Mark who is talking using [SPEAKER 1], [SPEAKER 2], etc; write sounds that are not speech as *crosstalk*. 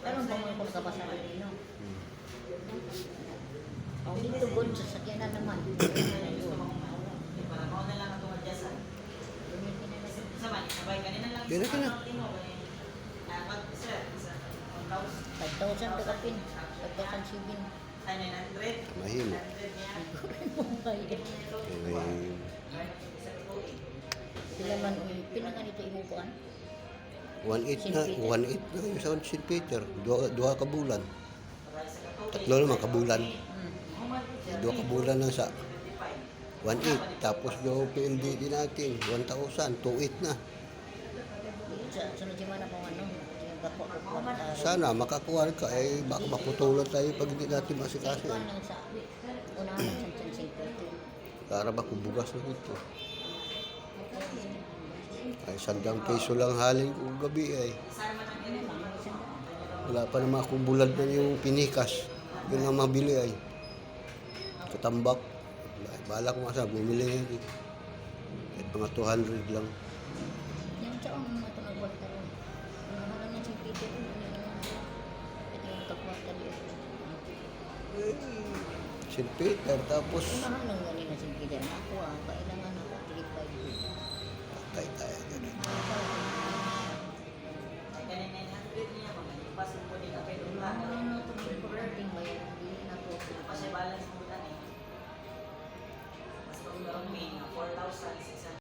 [SPEAKER 1] Pero Ganun ba yung pagbabasa ng Pilipino?
[SPEAKER 2] Hindi tugon sa sakyanan naman.
[SPEAKER 1] Dito ka na.
[SPEAKER 2] 5,000 to kapin.
[SPEAKER 1] 5,000
[SPEAKER 2] sibin.
[SPEAKER 1] Mahimo.
[SPEAKER 2] Mahimo.
[SPEAKER 1] Sila man, pinanganito
[SPEAKER 2] imukuan.
[SPEAKER 3] 1.8 na, 1.8 na yung St. Peter. Dua, dua ka bulan.
[SPEAKER 1] Tatlo naman ka bulan. Dua ka bulan lang sa
[SPEAKER 3] 1.8. Tapos yung PLDD natin, 1,000, 2.8 na.
[SPEAKER 2] Sunod yung Sana
[SPEAKER 3] makakuha ka, eh baka maputulan tayo pag hindi natin masikaso *clears throat* Para ba kung bugas na dito. Ay, sandang peso lang halin ko gabi ay.
[SPEAKER 1] Wala pa naman akong bulad na yung pinikas. Yun ang
[SPEAKER 3] mabili ay.
[SPEAKER 2] Katambak.
[SPEAKER 3] Bala ko nga sa bumili yan. eh. Kahit mga 200 lang.
[SPEAKER 2] Yang sa ang mga ito nagwarta ron. Ang mga ng San Peter, ano yung ito yung nagkwarta di
[SPEAKER 3] Eh, St. Peter, tapos
[SPEAKER 2] Unahan lang ganin na San Peter. Ako ah, kailangan ako 3-5.
[SPEAKER 3] patay tayo
[SPEAKER 1] Ano lang na ito?
[SPEAKER 2] Importanting ba yan? Hindi na po. Kasi balance
[SPEAKER 1] mo na eh. Mas pag-ulang may 4,600.